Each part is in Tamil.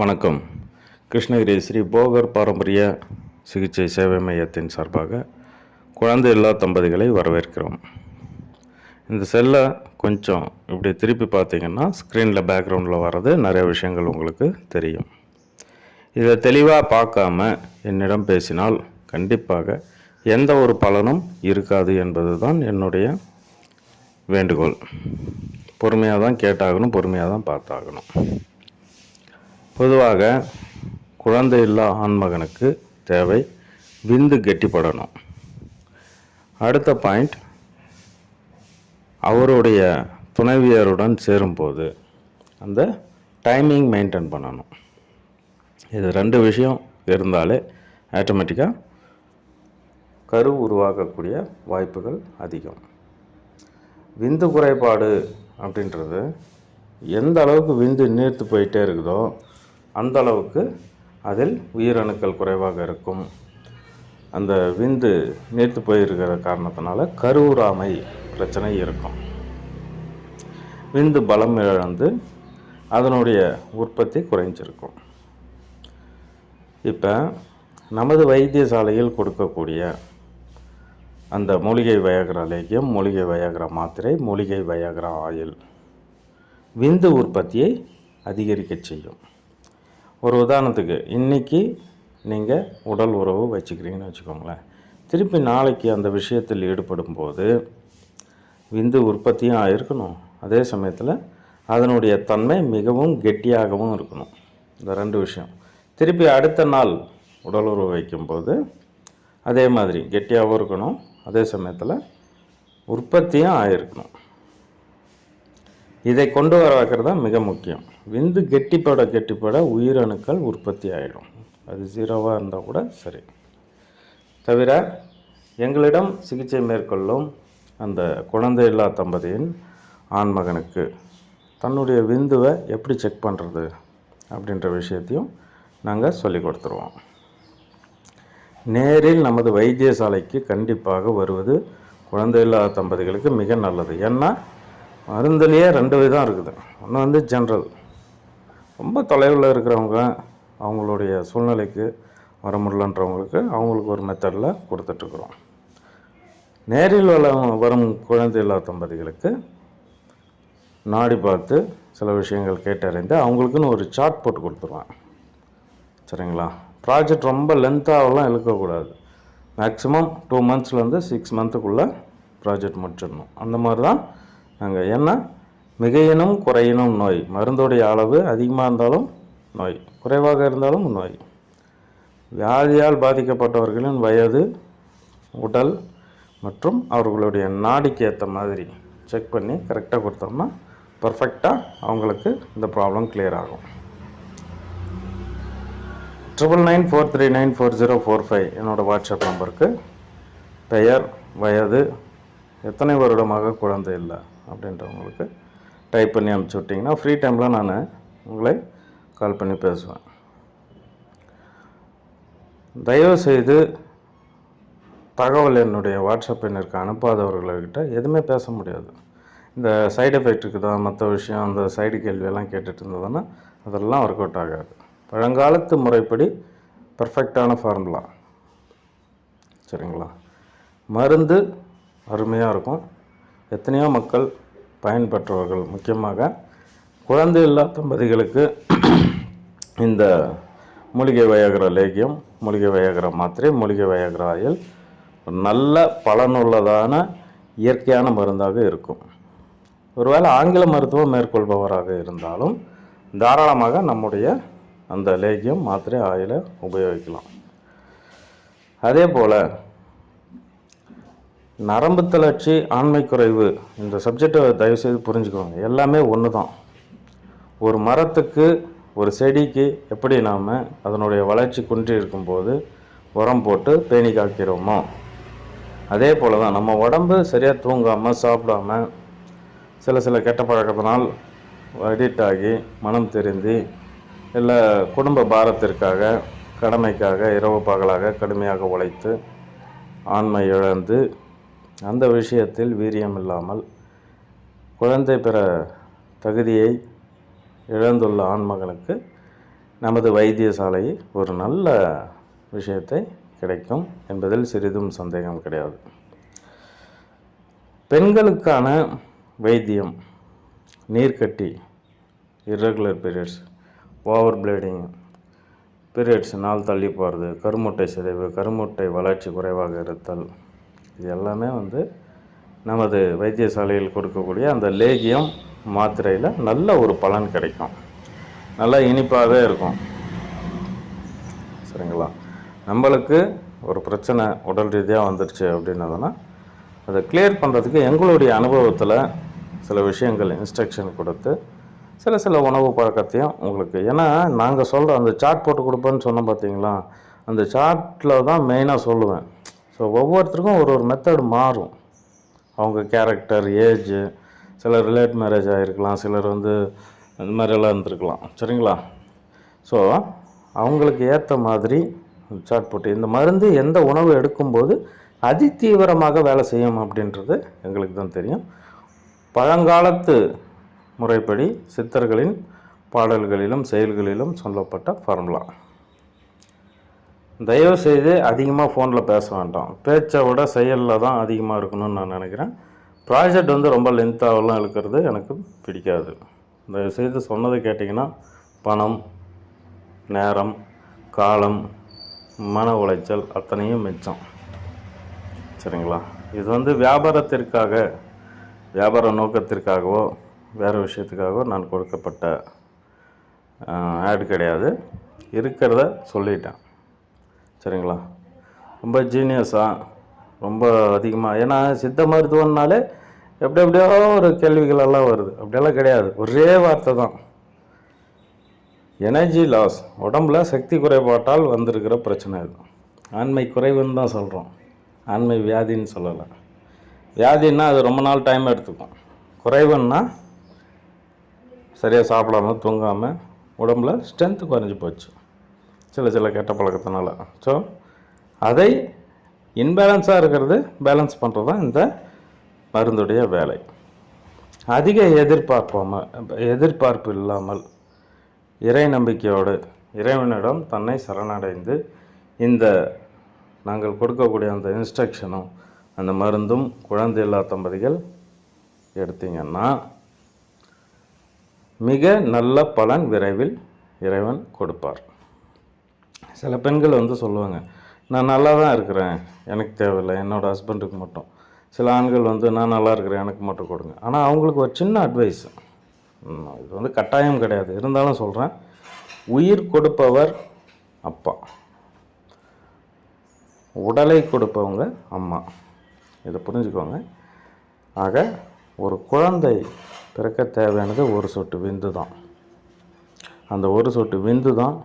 வணக்கம். கிருஷ்ணகிரி ஸ்ரீ போகர் பாரம்பரிய சிகிச்சை சேவை மையத்தின் சார்பாக குழந்தை இல்லா தம்பதிகளை வரவேற்கிறோம். இந்த செல்லை கொஞ்சம் இப்படி திருப்பி பார்த்தீங்கன்னா ஸ்க்ரீனில் பேக்ரவுண்டில் வர்றது நிறைய விஷயங்கள் உங்களுக்கு தெரியும். இதை தெளிவாக பார்க்காம என்னிடம் பேசினால் கண்டிப்பாக எந்த ஒரு பலனும் இருக்காது என்பது தான் என்னுடைய வேண்டுகோள். பொறுமையாக தான் கேட்டாகணும் பொறுமையாக தான் பார்த்தாகணும். பொதுவாக குழந்தை இல்லா ஆண்மகனுக்கு தேவை விந்து கெட்டிப்படணும். அடுத்த பாயிண்ட் அவருடைய துணைவியருடன் சேரும்போது அந்த டைமிங் மெயின்டைன் பண்ணணும். இது ரெண்டு விஷயம் இருந்தாலே ஆட்டோமேட்டிக்காக கரு உருவாகக்கூடிய வாய்ப்புகள் அதிகம். விந்து குறைபாடு அப்படின்றது எந்த அளவுக்கு விந்து நீர்த்து போயிட்டே இருக்குதோ அந்த அளவுக்கு அதில் உயிரணுக்கள் குறைவாக இருக்கும். அந்த விந்து நீர்த்து போயிருக்கிற காரணத்தினால கருவுறாமை பிரச்சனை இருக்கும். விந்து பலம் இழந்து அதனுடைய உற்பத்தி குறைஞ்சிருக்கும். இப்போ நமது வைத்தியசாலையில் கொடுக்கக்கூடிய அந்த மூலிகை வயகரா லேகியம் மூலிகை வயகரா மாத்திரை மூலிகை வயகரா ஆயில் விந்து உற்பத்தியை அதிகரிக்க செய்யும். ஒரு உதாரணத்துக்கு இன்றைக்கி நீங்கள் உடல் உறவு வச்சுக்கிறீங்கன்னு வச்சுக்கோங்களேன். திருப்பி நாளைக்கு அந்த விஷயத்தில் ஈடுபடும் போது விந்து உற்பத்தியும் ஆயிருக்கணும் அதே சமயத்தில் அதனுடைய தன்மை மிகவும் கெட்டியாகவும் இருக்கணும். இந்த ரெண்டு விஷயம். திருப்பி அடுத்த நாள் உடல் உறவு வைக்கும்போது அதே மாதிரி கெட்டியாகவும் இருக்கணும். அதே சமயத்தில் உற்பத்தியும் ஆயிருக்கணும். இதை கொண்டு வர வைக்கிறது தான் மிக முக்கியம். விந்து கெட்டிப்பட கெட்டிப்பட உயிரணுக்கள் உற்பத்தி ஆகிடும் அது ஜீரோவாக இருந்தால் கூட சரி. தவிர எங்களிடம் சிகிச்சை மேற்கொள்ளும் அந்த குழந்தை இல்லா தம்பதியின் ஆண்மகனுக்கு தன்னுடைய விந்துவை எப்படி செக் பண்ணுறது அப்படின்ற விஷயத்தையும் நாங்கள் சொல்லி கொடுத்துருவோம். நேரில் நமது வைத்தியசாலைக்கு கண்டிப்பாக வருவது குழந்தை இல்லாத தம்பதிகளுக்கு மிக நல்லது. ஏன்னா மருந்துலேயே ரெண்டு விதம் இருக்குது. ஒன்று வந்து ஜென்ரல் ரொம்ப தொலைவில் இருக்கிறவங்க அவங்களுடைய சூழ்நிலைக்கு வர முடியலன்றவங்களுக்கு அவங்களுக்கு ஒரு மெத்தடில் கொடுத்துட்ருக்குறோம். நேரில் வள வரும் குழந்தை இல்லாத தம்பதிகளுக்கு நாடி பார்த்து சில விஷயங்கள் கேட்டறிந்து அவங்களுக்குன்னு ஒரு சார்ட் போட்டு கொடுத்துருவேன். சரிங்களா? ப்ராஜெக்ட் ரொம்ப லென்த்தாகலாம் இழுக்கக்கூடாது. மேக்ஸிமம் டூ மந்த்ஸ்லேருந்து சிக்ஸ் மந்த்துக்குள்ளே ப்ராஜெக்ட் முடிச்சிடணும். அந்த மாதிரி தான் நாங்கள் ஏன்னா மிகையினும் குறையினும் நோய். மருந்துடைய அளவு அதிகமாக இருந்தாலும் நோய். குறைவாக இருந்தாலும் நோய். வியாதியால் பாதிக்கப்பட்டவர்களின் வயது உடல் மற்றும் அவர்களுடைய நாடிக்கு ஏற்ற மாதிரி செக் பண்ணி கரெக்டாக கொடுத்தோம்னா பர்ஃபெக்டாக அவங்களுக்கு இந்த ப்ராப்ளம் கிளியர் ஆகும். Triple nine four three nine four zero four five என்னோடய வாட்ஸ்அப் நம்பருக்கு பெயர் வயது எத்தனை வருடமாக குழந்தை இல்லை? அப்படின்றவங்களுக்கு டைப் பண்ணி அனுப்பிச்சி விட்டிங்கன்னா ஃப்ரீ டைமில் நான் உங்களை கால் பண்ணி பேசுவேன். தயவுசெய்து தகவல் என்னுடைய வாட்ஸ்அப் எண்ணிற்கு அனுப்பாதவர்கள்கிட்ட எதுவுமே பேச முடியாது. இந்த சைடு எஃபெக்ட்டுக்கு தான் மற்ற விஷயம் அந்த சைடு கேள்வியெல்லாம் கேட்டுட்டு இருந்ததுன்னா அதெல்லாம் ஒர்க் அவுட் ஆகாது. பழங்காலத்து முறைப்படி பர்ஃபெக்டான ஃபார்முலா சரிங்களா? மருந்து அருமையாக இருக்கும். எத்தனையோ மக்கள் பயன்பெற்றவர்கள். முக்கியமாக குழந்தை இல்லா தம்பதிகளுக்கு இந்த மூலிகை வயகிற லேகியம் மூலிகை வயகிற மாத்திரை மூலிகை வயகிற ஆயில் ஒரு நல்ல பலனுள்ளதான இயற்கையான மருந்தாக இருக்கும். ஒருவேளை ஆங்கில மருத்துவம் மேற்கொள்பவராக இருந்தாலும் தாராளமாக நம்முடைய அந்த லேகியம் மாத்திரை ஆயிலை உபயோகிக்கலாம். அதே போல் நரம்பு தளர்ச்சி ஆண்மை குறைவு இந்த சப்ஜெக்டை தயவுசெய்து புரிஞ்சுக்கோங்க. எல்லாமே ஒன்று தான் ஒரு மரத்துக்கு ஒரு செடிக்கு எப்படி நாம் அதனுடைய வளர்ச்சி குன்றி இருக்கும்போது உரம் போட்டு பேணி காக்கிறோமோ? அதே போல் தான் நம்ம உடம்பு சரியாக தூங்காமல் சாப்பிடாம சில சில கெட்ட பழக்கத்தினால் அடிக்ட் ஆகி மனம் தெரிந்து இல்லை குடும்ப பாரத்திற்காக கடமைக்காக இரவு பகலாக கடுமையாக உழைத்து ஆண்மை இழந்து அந்த விஷயத்தில் வீரியம் இல்லாமல் குழந்தை பெற தகுதியை இழந்துள்ள ஆண்மகனுக்கு நமது வைத்தியசாலை ஒரு நல்ல விஷயத்தை கிடைக்கும் என்பதில் சிறிதும் சந்தேகம் கிடையாது. பெண்களுக்கான வைத்தியம் நீர்க்கட்டி irregular periods over bleeding periods நாள் தள்ளி போகிறது கருமுட்டை சிதைவு கருமுட்டை வளர்ச்சி குறைவாக இருத்தல் இது எல்லாமே வந்து நமது வைத்தியசாலையில் கொடுக்கக்கூடிய அந்த லேகியம் மாத்திரையில் நல்ல ஒரு பலன் கிடைக்கும். நல்லா இனிப்பாகவே இருக்கும். சரிங்களா? நம்மளுக்கு ஒரு பிரச்சனை உடல் ரீதியாக வந்துடுச்சு அப்படின்னதுன்னா அதை கிளியர் பண்ணுறதுக்கு எங்களுடைய அனுபவத்தில் சில விஷயங்கள் இன்ஸ்ட்ரக்ஷன் கொடுத்து சில சில உணவு பழக்கத்தையும் உங்களுக்கு ஏன்னா நாங்கள் சொல்கிற அந்த சார்ட் போட்டு கொடுப்பேன்னு சொன்னோம் பார்த்தீங்களா அந்த சார்ட்டில் தான் மெயினாக சொல்லுவேன். ஸோ ஒவ்வொருத்தருக்கும் ஒரு ஒரு மெத்தட் மாறும். அவங்க கேரக்டர் ஏஜு சிலர் ரிலேட் மேரேஜ் ஆகிருக்கலாம் சிலர் வந்து இந்த மாதிரியெல்லாம் இருந்திருக்கலாம். சரிங்களா? ஸோ அவங்களுக்கு ஏற்ற மாதிரி சாட் போட்டு இந்த மருந்து எந்த உணவு எடுக்கும்போது அதிதீவிரமாக வேலை செய்யும் அப்படின்றது எங்களுக்கு தான் தெரியும். பழங்காலத்து முறைப்படி சித்தர்களின் பாடல்களிலும் செயல்களிலும் சொல்லப்பட்ட ஃபார்முலா தயவுசெய்து அதிகமாக ஃபோனில் பேச வேண்டாம். பேச்சை விட செயலில் தான் அதிகமாக இருக்கணும்னு நான் நினைக்கிறேன். ப்ராஜெக்ட் வந்து ரொம்ப லென்த்தாகலாம் இருக்கிறது எனக்கு பிடிக்காது. தயவு செய்து சொன்னதை கேட்டிங்கன்னா பணம் நேரம் காலம் மன உளைச்சல் அத்தனையும் மிச்சம். சரிங்களா? இது வந்து வியாபாரத்திற்காக வியாபார நோக்கத்திற்காகவோ வேறு விஷயத்துக்காகவோ நான் கொடுக்கப்பட்ட ஆட் கிடையாது. இருக்கிறத சொல்லிட்டேன். சரிங்களா? ரொம்ப ஜீனியஸாக ரொம்ப அதிகமாக ஏன்னா சித்த மருத்துவம்னாலே எப்படி எப்படியோ ஒரு கேள்விகள் எல்லாம் வருது. அப்படியெல்லாம் கிடையாது. ஒரே வார்த்தை தான். எனர்ஜி லாஸ் உடம்புல சக்தி குறைபாட்டால் வந்திருக்கிற பிரச்சனை இது. ஆண்மை குறைவுன்னு தான் சொல்கிறோம் ஆண்மை வியாதின்னு சொல்லலை. வியாதின்னா அது ரொம்ப நாள் டைம் எடுத்துக்கும். குறைவுன்னா சரியாக சாப்பிடாம தூங்காமல் உடம்புல ஸ்ட்ரென்த்து குறைஞ்சி போச்சு. சில சில கெட்ட பழக்கத்தினால. ஸோ அதை இன்பேலன்ஸாக இருக்கிறது பேலன்ஸ் பண்ணுறது தான் இந்த மருந்துடைய வேலை. அதிக எதிர்பார்ப்பாம எதிர்பார்ப்பு இல்லாமல் இறை நம்பிக்கையோடு இறைவனிடம் தன்னை சரணடைந்து இந்த நாங்கள் கொடுக்கக்கூடிய அந்த இன்ஸ்ட்ரக்ஷனும் அந்த மருந்தும் குழந்தை இல்லா தம்பதிகள் எடுத்தீங்கன்னா மிக நல்ல பலன் விரைவில் இறைவன் கொடுப்பார். சில பெண்கள் வந்து சொல்லுவாங்க நான் நல்லா தான் இருக்கிறேன் எனக்கு தேவையில்லை என்னோடய ஹஸ்பண்டுக்கு மட்டும். சில ஆண்கள் வந்து நான் நல்லா இருக்கிறேன் எனக்கு மட்டும் கொடுங்க. ஆனால் அவங்களுக்கு ஒரு சின்ன அட்வைஸ் இது வந்து கட்டாயம் கிடையாது. இருந்தாலும் சொல்கிறேன் உயிர் கொடுப்பவர் அப்பா. உடலை கொடுப்பவங்க அம்மா. இதை புரிஞ்சுக்கோங்க. ஆக ஒரு குழந்தை பிறக்க தேவையானது ஒரு சொட்டு விந்து தான் அந்த ஒரு சொட்டு விந்து தான்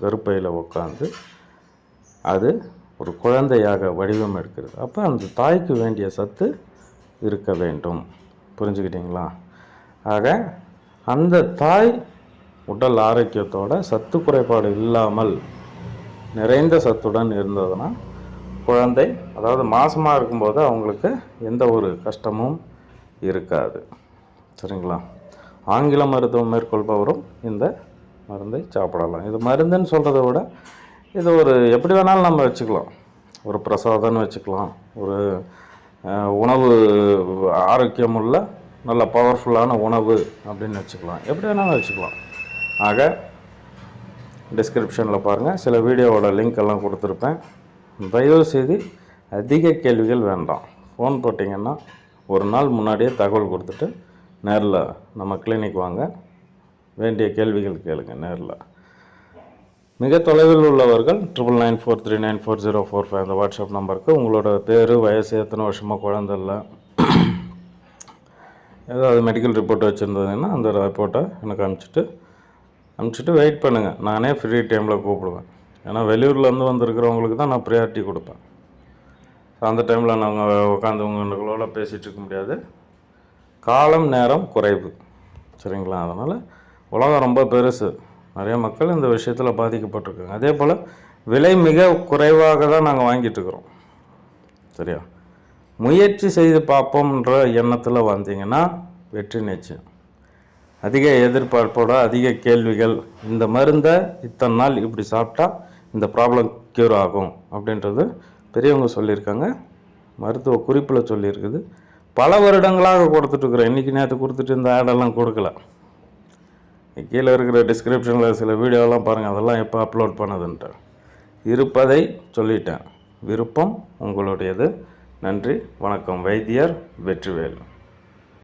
கருப்பையில் உட்காந்து அது ஒரு குழந்தையாக வடிவம் எடுக்கிறது. அப்போ அந்த தாய்க்கு வேண்டிய சத்து இருக்க வேண்டும். புரிஞ்சுக்கிட்டீங்களா? ஆக அந்த தாய் உடல் ஆரோக்கியத்தோட சத்து குறைபாடு இல்லாமல் நிறைந்த சத்துடன் இருந்ததுன்னா குழந்தை அதாவது மாசமாக இருக்கும்போது அவங்களுக்கு எந்த ஒரு கஷ்டமும் இருக்காது. சரிங்களா? ஆங்கில மருத்துவம் மேற்கொள்பவரும் இந்த மருந்தை சாப்பிடலாம். இது மருந்துன்னு சொல்கிறத விட இது ஒரு எப்படி வேணாலும் நம்ம வச்சுக்கலாம். ஒரு பிரசாதம்னு வச்சுக்கலாம். ஒரு உணவு ஆரோக்கியமுள்ள நல்ல பவர்ஃபுல்லான உணவு அப்படின்னு வச்சுக்கலாம். எப்படி வேணாலும் வச்சுக்கலாம். ஆக டிஸ்கிரிப்ஷனில் பாருங்கள் சில வீடியோவோட லிங்க் எல்லாம் கொடுத்துருப்பேன். தயவு செய்து அதிக கேள்விகள் வேண்டாம். ஃபோன் போட்டிங்கன்னா ஒரு நாள் முன்னாடியே தகவல் கொடுத்துட்டு நேரில் நம்ம கிளினிக் வாங்க. வேண்டிய கேள்விகள் கேளுங்க நேரில். மிக தொலைவில் உள்ளவர்கள் triple nine four three nine four zero four five அந்த வாட்ஸ்அப் நம்பருக்கு உங்களோட பேர் வயசு எத்தனை வருஷமாக குழந்தைல இல்லை. ஏதாவது மெடிக்கல் ரிப்போர்ட் வச்சுருந்ததுன்னா அந்த ரிப்போர்ட்டை எனக்கு அனுப்பிச்சிட்டு அனுப்பிச்சிட்டு வெயிட் பண்ணுங்கள் நானே ஃப்ரீ டைமில் கூப்பிடுவேன். ஏன்னா வெளியூர்லேருந்து வந்திருக்கிறவங்களுக்கு தான் நான் ப்ரியாரிட்டி கொடுப்பேன். அந்த டைமில் நாங்கள் உட்காந்து உங்களோட பேசிகிட்டு இருக்க முடியாது. காலம் நேரம் குறைவு. சரிங்களா? அதனால் உலகம் ரொம்ப பெருசு. நிறைய மக்கள் இந்த விஷயத்தில் பாதிக்கப்பட்டிருக்காங்க. அதே போல் விலை மிக குறைவாக தான் நாங்கள் வாங்கிட்டுருக்குறோம் சரியா? முயற்சி செய்து பார்ப்போம்ன்ற எண்ணத்தில் வந்தீங்கன்னா வெற்றி நிச்சயம். அதிக எதிர்பார்ப்போட அதிக கேள்விகள் இந்த மருந்தை இத்தனை நாள் இப்படி சாப்பிட்டா இந்த ப்ராப்ளம் க்யூர் ஆகும் அப்படின்றது பெரியவங்க சொல்லியிருக்காங்க. மருத்துவ குறிப்பில் சொல்லியிருக்குது. பல வருடங்களாக கொடுத்துட்ருக்குறேன் இன்றைக்கி நேற்று கொடுத்துட்டு இந்த ஆடெல்லாம் கொடுக்கல. கீழே இருக்கிற டிஸ்கிரிப்ஷனில் சில வீடியோலாம் பாருங்கள் அதெல்லாம் எப்போ அப்லோட் பண்ணதுன்ட்டு. இருப்பதை சொல்லிட்டேன். விருப்பம் உங்களுடையது. நன்றி வணக்கம் வைத்தியர் வெற்றிவேல்.